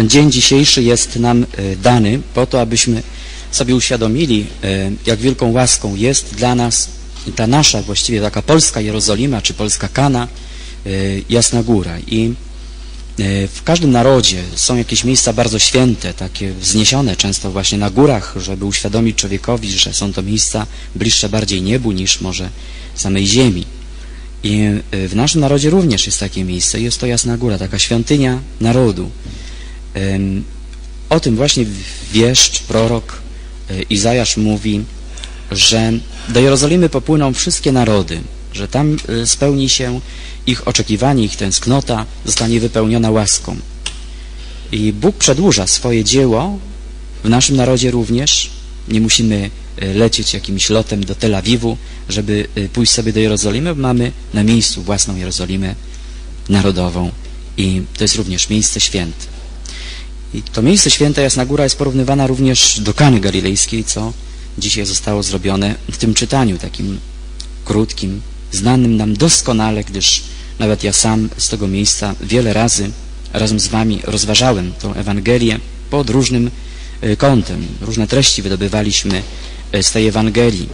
Ten dzień dzisiejszy jest nam e, dany po to, abyśmy sobie uświadomili, e, jak wielką łaską jest dla nas ta nasza właściwie taka polska Jerozolima, czy polska Kana, e, Jasna Góra. I w każdym narodzie są jakieś miejsca bardzo święte, takie wzniesione często właśnie na górach, żeby uświadomić człowiekowi, że są to miejsca bliższe bardziej niebu niż może samej ziemi. I w naszym narodzie również jest takie miejsce, jest to Jasna Góra, taka świątynia narodu. O tym właśnie wieszcz, prorok e, Izajasz mówi, że do Jerozolimy popłyną wszystkie narody, że tam e, spełni się ich oczekiwanie, ich tęsknota, zostanie wypełniona łaską. I Bóg przedłuża swoje dzieło w naszym narodzie również. Nie musimy e, lecieć jakimś lotem do Tel Awiwu, żeby pójść sobie do Jerozolimy, mamy na miejscu własną Jerozolimę narodową i to jest również miejsce święte. I to miejsce święte Jasna Góra jest porównywana również do Kany Galilejskiej, co dzisiaj zostało zrobione w tym czytaniu takim krótkim, znanym nam doskonale, gdyż nawet ja sam z tego miejsca wiele razy razem z Wami rozważałem tą Ewangelię pod różnym e, kątem. Różne treści wydobywaliśmy e, z tej Ewangelii.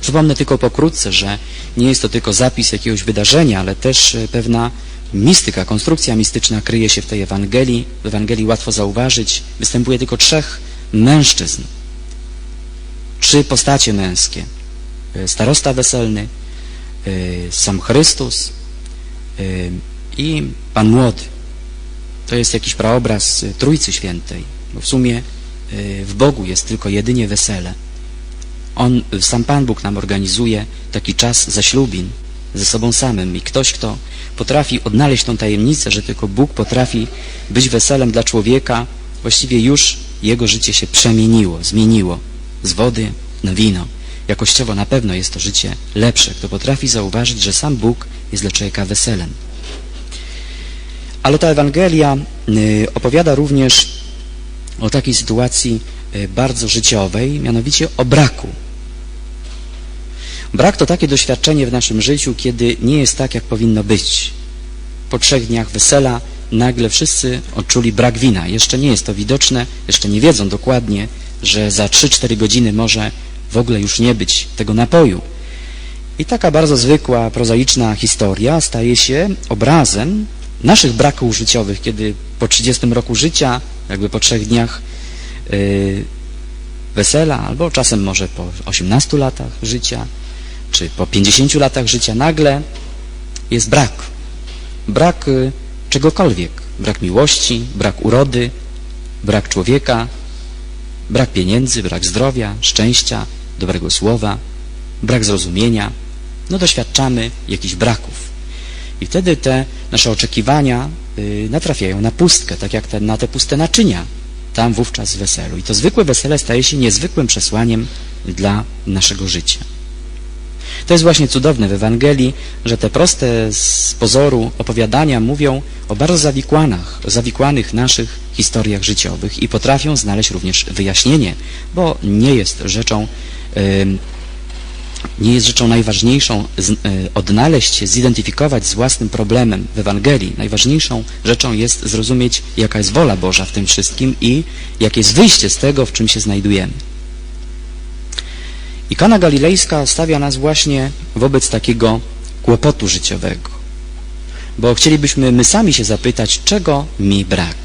Przypomnę tylko pokrótce, że nie jest to tylko zapis jakiegoś wydarzenia, ale też e, pewna mistyka, konstrukcja mistyczna kryje się w tej Ewangelii. W Ewangelii łatwo zauważyć, występuje tylko trzech mężczyzn. Trzy postacie męskie. E, Starosta weselny, e, sam Chrystus e, i Pan Młody. To jest jakiś praobraz Trójcy Świętej, bo w sumie w Bogu jest tylko jedynie wesele. On, sam Pan Bóg nam organizuje taki czas zaślubin ze sobą samym i ktoś, kto potrafi odnaleźć tą tajemnicę, że tylko Bóg potrafi być weselem dla człowieka, właściwie już jego życie się przemieniło, zmieniło z wody na wino. Jakościowo na pewno jest to życie lepsze, kto potrafi zauważyć, że sam Bóg jest dla człowieka weselem. Ale ta Ewangelia y, opowiada również o takiej sytuacji y, bardzo życiowej, mianowicie o braku. Brak to takie doświadczenie w naszym życiu, kiedy nie jest tak, jak powinno być. Po trzech dniach wesela nagle wszyscy odczuli brak wina. Jeszcze nie jest to widoczne, jeszcze nie wiedzą dokładnie, że za 3-4 godziny może w ogóle już nie być tego napoju. I taka bardzo zwykła, prozaiczna historia staje się obrazem naszych braków życiowych, kiedy po 30 roku życia, jakby po trzech dniach yy, wesela, albo czasem może po 18 latach życia, czy po 50 latach życia nagle jest brak. Brak y, czegokolwiek. Brak miłości, brak urody, brak człowieka, brak pieniędzy, brak zdrowia, szczęścia, dobrego słowa, brak zrozumienia. No doświadczamy jakichś braków. I wtedy te nasze oczekiwania y, natrafiają na pustkę, tak jak te, na te puste naczynia tam wówczas weselu. I to zwykłe wesele staje się niezwykłym przesłaniem dla naszego życia. To jest właśnie cudowne w Ewangelii, że te proste z pozoru opowiadania mówią o bardzo zawikłanach, zawikłanych naszych historiach życiowych i potrafią znaleźć również wyjaśnienie, bo nie jest rzeczą em, nie jest rzeczą najważniejszą e, odnaleźć się, zidentyfikować z własnym problemem w Ewangelii. Najważniejszą rzeczą jest zrozumieć, jaka jest wola Boża w tym wszystkim i jakie jest wyjście z tego, w czym się znajdujemy. I Kana Galilejska stawia nas właśnie wobec takiego kłopotu życiowego. Bo chcielibyśmy my sami się zapytać, czego mi brak?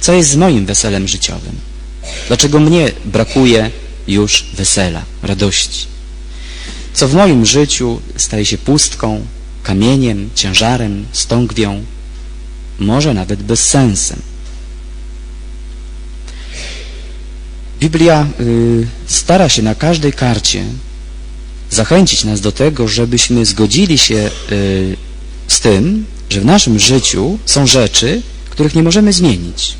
Co jest z moim weselem życiowym? Dlaczego mnie brakuje już wesela, radości? Co w moim życiu staje się pustką, kamieniem, ciężarem, stągwią, może nawet bezsensem? Biblia y, stara się na każdej karcie zachęcić nas do tego, żebyśmy zgodzili się y, z tym, że w naszym życiu są rzeczy, których nie możemy zmienić.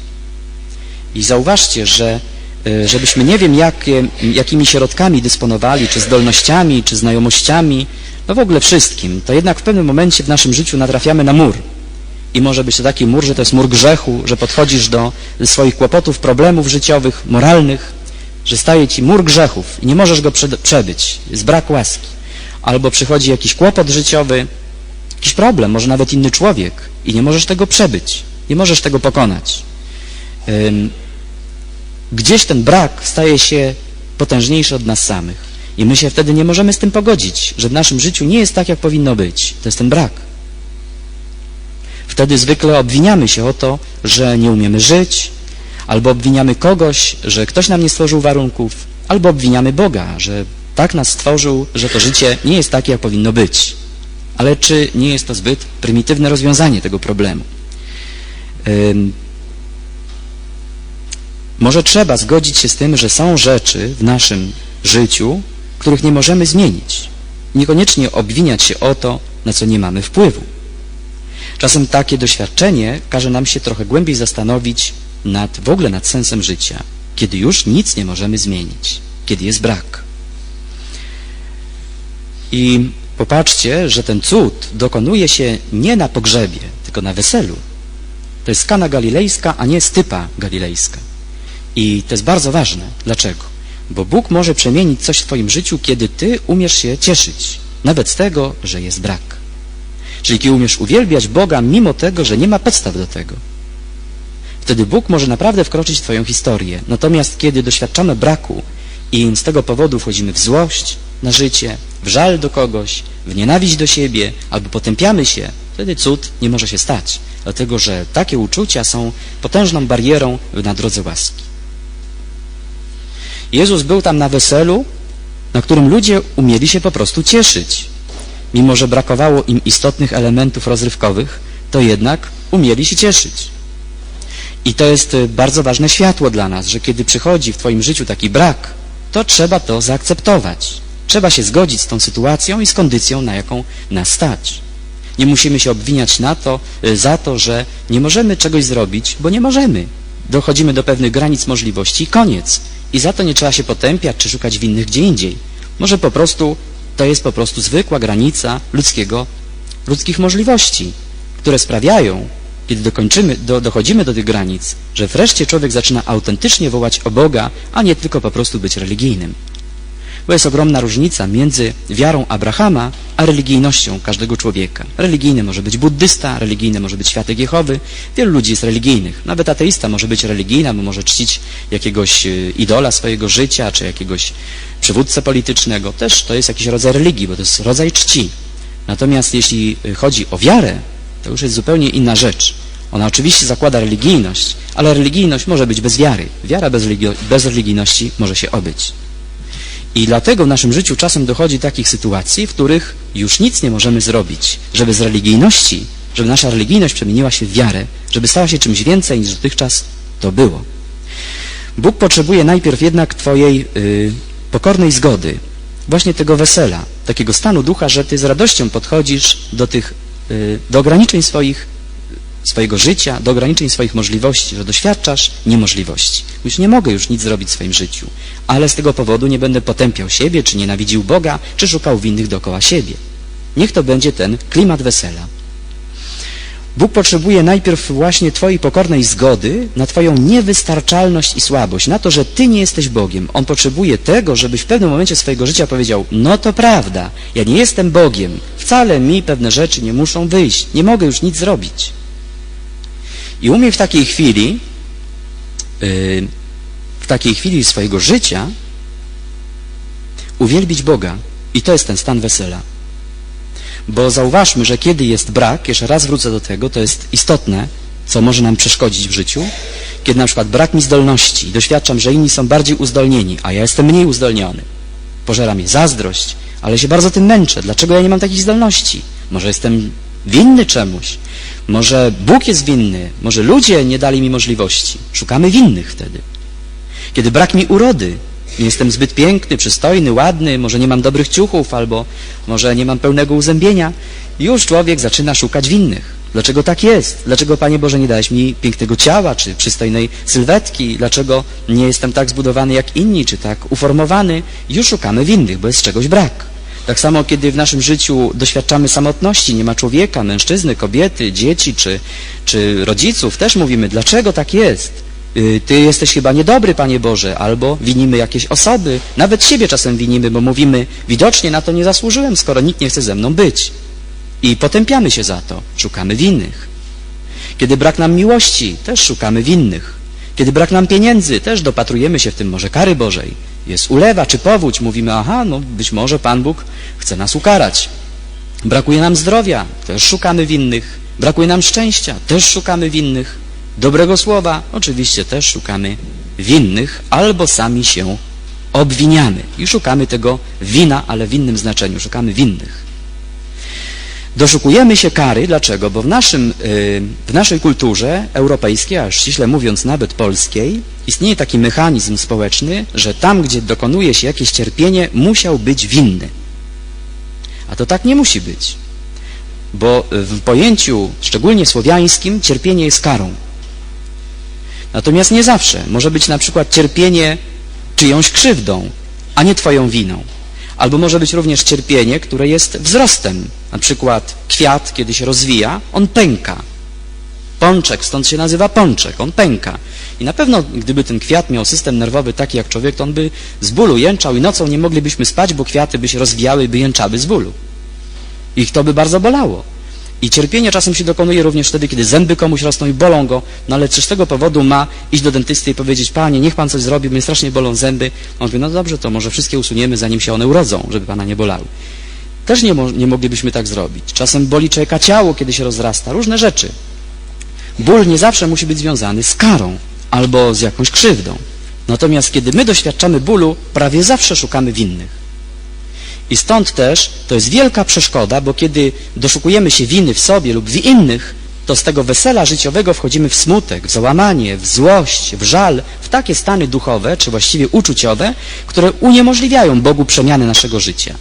I zauważcie, że y, żebyśmy nie wiem, jakie, jakimi środkami dysponowali, czy zdolnościami, czy znajomościami, no w ogóle wszystkim, to jednak w pewnym momencie w naszym życiu natrafiamy na mur. I może być to taki mur, że to jest mur grzechu, że podchodzisz do swoich kłopotów, problemów życiowych, moralnych, że staje ci mur grzechów i nie możesz go przebyć, jest brak łaski. Albo przychodzi jakiś kłopot życiowy, jakiś problem, może nawet inny człowiek i nie możesz tego przebyć. Nie możesz tego pokonać. Gdzieś ten brak staje się potężniejszy od nas samych. I my się wtedy nie możemy z tym pogodzić, że w naszym życiu nie jest tak, jak powinno być. To jest ten brak. Wtedy zwykle obwiniamy się o to, że nie umiemy żyć, albo obwiniamy kogoś, że ktoś nam nie stworzył warunków, albo obwiniamy Boga, że tak nas stworzył, że to życie nie jest takie, jak powinno być. Ale czy nie jest to zbyt prymitywne rozwiązanie tego problemu? Ym, może trzeba zgodzić się z tym, że są rzeczy w naszym życiu, których nie możemy zmienić. Niekoniecznie obwiniać się o to, na co nie mamy wpływu. Czasem takie doświadczenie każe nam się trochę głębiej zastanowić nad, w ogóle nad sensem życia, kiedy już nic nie możemy zmienić, kiedy jest brak. I popatrzcie, że ten cud dokonuje się nie na pogrzebie, tylko na weselu. To jest Kana Galilejska, a nie Stypa Galilejska. I to jest bardzo ważne. Dlaczego? Bo Bóg może przemienić coś w Twoim życiu, kiedy Ty umiesz się cieszyć, nawet z tego, że jest brak. Czyli kiedy umiesz uwielbiać Boga, mimo tego, że nie ma podstaw do tego. Wtedy Bóg może naprawdę wkroczyć w Twoją historię. Natomiast kiedy doświadczamy braku i z tego powodu wchodzimy w złość na życie, w żal do kogoś, w nienawiść do siebie, albo potępiamy się, wtedy cud nie może się stać. Dlatego, że takie uczucia są potężną barierą na drodze łaski. Jezus był tam na weselu, na którym ludzie umieli się po prostu cieszyć. Mimo, że brakowało im istotnych elementów rozrywkowych, to jednak umieli się cieszyć. I to jest y, bardzo ważne światło dla nas, że kiedy przychodzi w Twoim życiu taki brak, to trzeba to zaakceptować. Trzeba się zgodzić z tą sytuacją i z kondycją, na jaką nas stać. Nie musimy się obwiniać na to, y, za to, że nie możemy czegoś zrobić, bo nie możemy. Dochodzimy do pewnych granic możliwości i koniec. I za to nie trzeba się potępiać czy szukać winnych gdzie indziej. Może po prostu to jest po prostu zwykła granica ludzkiego, ludzkich możliwości, które sprawiają, kiedy dokończymy, do, dochodzimy do tych granic, że wreszcie człowiek zaczyna autentycznie wołać o Boga, a nie tylko po prostu być religijnym. Bo jest ogromna różnica między wiarą Abrahama a religijnością każdego człowieka. Religijny może być buddysta, religijny może być światek Jehowy. Wielu ludzi jest religijnych. Nawet ateista może być religijna, bo może czcić jakiegoś y, idola swojego życia, czy jakiegoś przywódcę politycznego. Też to jest jakiś rodzaj religii, bo to jest rodzaj czci. Natomiast jeśli chodzi o wiarę, to już jest zupełnie inna rzecz. Ona oczywiście zakłada religijność, ale religijność może być bez wiary. Wiara bez, bez religijności może się obyć. I dlatego w naszym życiu czasem dochodzi takich sytuacji, w których już nic nie możemy zrobić, żeby z religijności, żeby nasza religijność przemieniła się w wiarę, żeby stała się czymś więcej niż dotychczas to było. Bóg potrzebuje najpierw jednak Twojej y, pokornej zgody, właśnie tego wesela, takiego stanu ducha, że Ty z radością podchodzisz do tych, y, do ograniczeń swoich, swojego życia, do ograniczeń swoich możliwości, że doświadczasz niemożliwości. Już nie mogę już nic zrobić w swoim życiu, ale z tego powodu nie będę potępiał siebie, czy nienawidził Boga, czy szukał winnych dookoła siebie. Niech to będzie ten klimat wesela. Bóg potrzebuje najpierw właśnie Twojej pokornej zgody na Twoją niewystarczalność i słabość, na to, że Ty nie jesteś Bogiem. On potrzebuje tego, żebyś w pewnym momencie swojego życia powiedział, no to prawda, ja nie jestem Bogiem, wcale mi pewne rzeczy nie muszą wyjść, nie mogę już nic zrobić. I umie w takiej chwili, yy, w takiej chwili swojego życia uwielbić Boga. I to jest ten stan wesela. Bo zauważmy, że kiedy jest brak, jeszcze raz wrócę do tego, to jest istotne, co może nam przeszkodzić w życiu, kiedy na przykład brak mi zdolności i doświadczam, że inni są bardziej uzdolnieni, a ja jestem mniej uzdolniony. Pożera mnie zazdrość, ale się bardzo tym męczę. Dlaczego ja nie mam takich zdolności? Może jestem winny czemuś, może Bóg jest winny, może ludzie nie dali mi możliwości. Szukamy winnych wtedy. Kiedy brak mi urody, nie jestem zbyt piękny, przystojny, ładny, może nie mam dobrych ciuchów, albo może nie mam pełnego uzębienia, już człowiek zaczyna szukać winnych. Dlaczego tak jest? Dlaczego, Panie Boże, nie dałeś mi pięknego ciała, czy przystojnej sylwetki? Dlaczego nie jestem tak zbudowany jak inni, czy tak uformowany? Już szukamy winnych, bo jest czegoś brak. Tak samo, kiedy w naszym życiu doświadczamy samotności, nie ma człowieka, mężczyzny, kobiety, dzieci czy, czy rodziców, też mówimy, dlaczego tak jest? Y, Ty jesteś chyba niedobry, Panie Boże, albo winimy jakieś osoby, nawet siebie czasem winimy, bo mówimy, widocznie na to nie zasłużyłem, skoro nikt nie chce ze mną być. I potępiamy się za to, szukamy winnych. Kiedy brak nam miłości, też szukamy winnych. Kiedy brak nam pieniędzy, też dopatrujemy się w tym może kary Bożej. Jest ulewa czy powódź, mówimy, aha, no być może Pan Bóg chce nas ukarać. Brakuje nam zdrowia, też szukamy winnych. Brakuje nam szczęścia, też szukamy winnych. Dobrego słowa, oczywiście też szukamy winnych, albo sami się obwiniamy i szukamy tego wina, ale w innym znaczeniu, szukamy winnych. Doszukujemy się kary, dlaczego? Bo w, naszym, yy, w naszej kulturze europejskiej, a ściśle mówiąc nawet polskiej, istnieje taki mechanizm społeczny, że tam, gdzie dokonuje się jakieś cierpienie, musiał być winny. A to tak nie musi być. Bo w pojęciu, szczególnie słowiańskim, cierpienie jest karą. Natomiast nie zawsze. Może być na przykład cierpienie czyjąś krzywdą, a nie twoją winą. Albo może być również cierpienie, które jest wzrostem. Na przykład kwiat, kiedy się rozwija, on pęka. Pączek, stąd się nazywa pączek, on pęka. I na pewno, gdyby ten kwiat miał system nerwowy taki jak człowiek, to on by z bólu jęczał i nocą nie moglibyśmy spać, bo kwiaty by się rozwijały i by jęczały z bólu. Ich to by bardzo bolało. I cierpienie czasem się dokonuje również wtedy, kiedy zęby komuś rosną i bolą go, no ale czy z tego powodu ma iść do dentysty i powiedzieć, panie, niech pan coś zrobi, mnie strasznie bolą zęby. On mówi, no dobrze, to może wszystkie usuniemy, zanim się one urodzą, żeby pana nie bolały. Też nie, mo nie moglibyśmy tak zrobić. Czasem boli człowieka ciało, kiedy się rozrasta, różne rzeczy. Ból nie zawsze musi być związany z karą albo z jakąś krzywdą. Natomiast kiedy my doświadczamy bólu, prawie zawsze szukamy winnych. I stąd też to jest wielka przeszkoda, bo kiedy doszukujemy się winy w sobie lub w innych, to z tego wesela życiowego wchodzimy w smutek, w załamanie, w złość, w żal, w takie stany duchowe, czy właściwie uczuciowe, które uniemożliwiają Bogu przemiany naszego życia.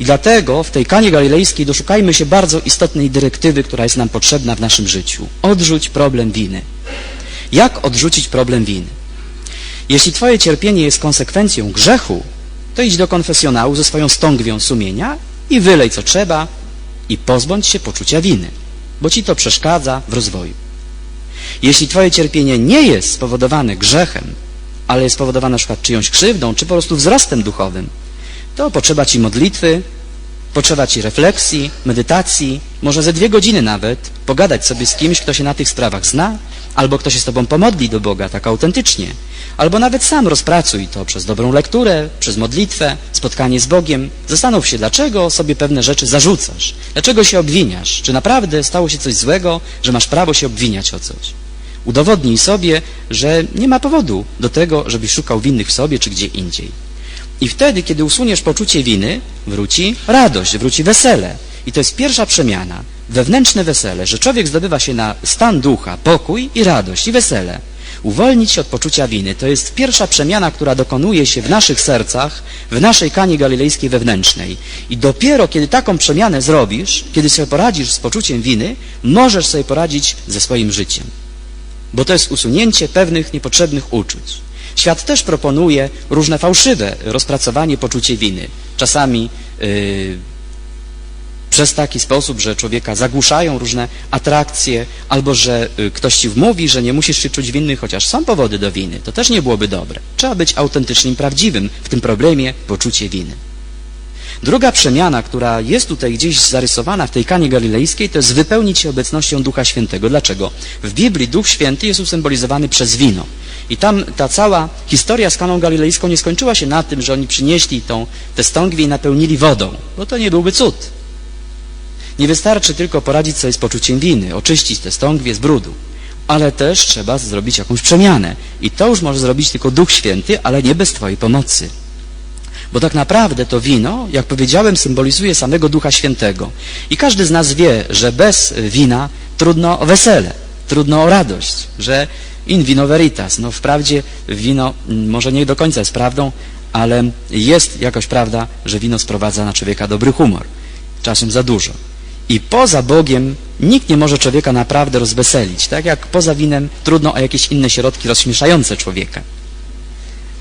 I dlatego w tej kanie galilejskiej doszukajmy się bardzo istotnej dyrektywy, która jest nam potrzebna w naszym życiu. Odrzuć problem winy. Jak odrzucić problem winy? Jeśli Twoje cierpienie jest konsekwencją grzechu, to idź do konfesjonału ze swoją stągwią sumienia i wylej co trzeba i pozbądź się poczucia winy, bo ci to przeszkadza w rozwoju. Jeśli twoje cierpienie nie jest spowodowane grzechem, ale jest spowodowane na przykład czyjąś krzywdą, czy po prostu wzrostem duchowym, to potrzeba ci modlitwy, potrzeba ci refleksji, medytacji, może ze dwie godziny nawet, pogadać sobie z kimś, kto się na tych sprawach zna, albo kto się z tobą pomodli do Boga tak autentycznie, albo nawet sam rozpracuj to przez dobrą lekturę, przez modlitwę, spotkanie z Bogiem. Zastanów się, dlaczego sobie pewne rzeczy zarzucasz, dlaczego się obwiniasz, czy naprawdę stało się coś złego, że masz prawo się obwiniać o coś. Udowodnij sobie, że nie ma powodu do tego, żebyś szukał winnych w sobie czy gdzie indziej. I wtedy, kiedy usuniesz poczucie winy, wróci radość, wróci wesele. I to jest pierwsza przemiana, wewnętrzne wesele, że człowiek zdobywa się na stan ducha, pokój i radość i wesele. Uwolnić się od poczucia winy to jest pierwsza przemiana, która dokonuje się w naszych sercach, w naszej kanie galilejskiej wewnętrznej. I dopiero kiedy taką przemianę zrobisz, kiedy sobie poradzisz z poczuciem winy, możesz sobie poradzić ze swoim życiem. Bo to jest usunięcie pewnych niepotrzebnych uczuć. Świat też proponuje różne fałszywe rozpracowanie poczucia winy. Czasami yy, przez taki sposób, że człowieka zagłuszają różne atrakcje, albo że y, ktoś ci wmówi, że nie musisz się czuć winny, chociaż są powody do winy. To też nie byłoby dobre. Trzeba być autentycznym, prawdziwym w tym problemie poczucie winy. Druga przemiana, która jest tutaj gdzieś zarysowana w tej kanie galilejskiej, to jest wypełnić się obecnością Ducha Świętego. Dlaczego? W Biblii Duch Święty jest usymbolizowany przez wino. I tam ta cała historia z kaną galilejską nie skończyła się na tym, że oni przynieśli tą, te stągwie i napełnili wodą, bo to nie byłby cud. Nie wystarczy tylko poradzić sobie z poczuciem winy, oczyścić te stągwie z brudu, ale też trzeba zrobić jakąś przemianę. I to już może zrobić tylko Duch Święty, ale nie bez Twojej pomocy. Bo tak naprawdę to wino, jak powiedziałem, symbolizuje samego Ducha Świętego. I każdy z nas wie, że bez wina trudno o wesele, trudno o radość, że in vino veritas. No wprawdzie wino może nie do końca jest prawdą, ale jest jakoś prawda, że wino sprowadza na człowieka dobry humor. Czasem za dużo. I poza Bogiem nikt nie może człowieka naprawdę rozweselić. Tak jak poza winem trudno o jakieś inne środki rozśmieszające człowieka.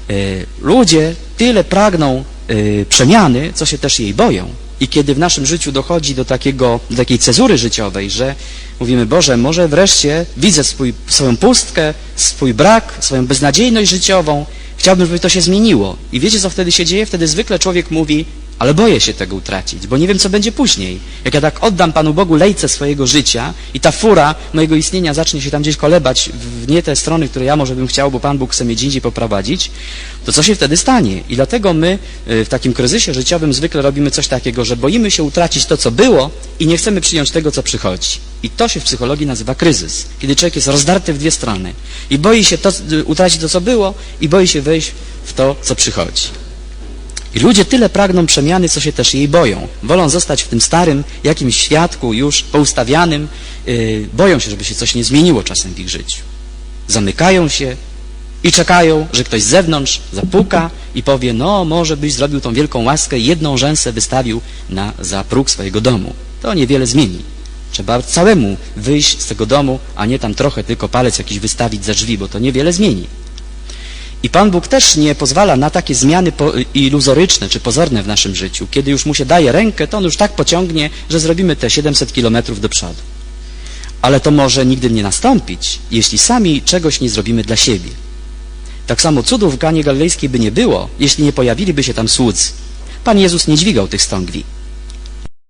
E, ludzie tyle pragną e, przemiany, co się też jej boją. I kiedy w naszym życiu dochodzi do, takiego, do takiej cezury życiowej, że mówimy, Boże, może wreszcie widzę swój, swoją pustkę, swój brak, swoją beznadziejność życiową, chciałbym, żeby to się zmieniło. I wiecie, co wtedy się dzieje? Wtedy zwykle człowiek mówi, ale boję się tego utracić, bo nie wiem, co będzie później. Jak ja tak oddam Panu Bogu lejce swojego życia i ta fura mojego istnienia zacznie się tam gdzieś kolebać w nie te strony, które ja może bym chciał, bo Pan Bóg chce mnie indziej poprowadzić, to co się wtedy stanie? I dlatego my y, w takim kryzysie życiowym zwykle robimy coś takiego, że boimy się utracić to, co było i nie chcemy przyjąć tego, co przychodzi. I to się w psychologii nazywa kryzys, kiedy człowiek jest rozdarty w dwie strony i boi się to, y, utracić to, co było i boi się wejść w to, co przychodzi. I ludzie tyle pragną przemiany, co się też jej boją. Wolą zostać w tym starym, jakimś świadku już poustawianym. Yy, boją się, żeby się coś nie zmieniło czasem w ich życiu. Zamykają się i czekają, że ktoś z zewnątrz zapuka i powie, no może byś zrobił tą wielką łaskę jedną rzęsę wystawił na, za próg swojego domu. To niewiele zmieni. Trzeba całemu wyjść z tego domu, a nie tam trochę tylko palec jakiś wystawić za drzwi, bo to niewiele zmieni. I Pan Bóg też nie pozwala na takie zmiany iluzoryczne czy pozorne w naszym życiu. Kiedy już mu się daje rękę, to on już tak pociągnie, że zrobimy te 700 kilometrów do przodu. Ale to może nigdy nie nastąpić, jeśli sami czegoś nie zrobimy dla siebie. Tak samo cudów w Ganie Galilejskiej by nie było, jeśli nie pojawiliby się tam słudzy. Pan Jezus nie dźwigał tych stągwi.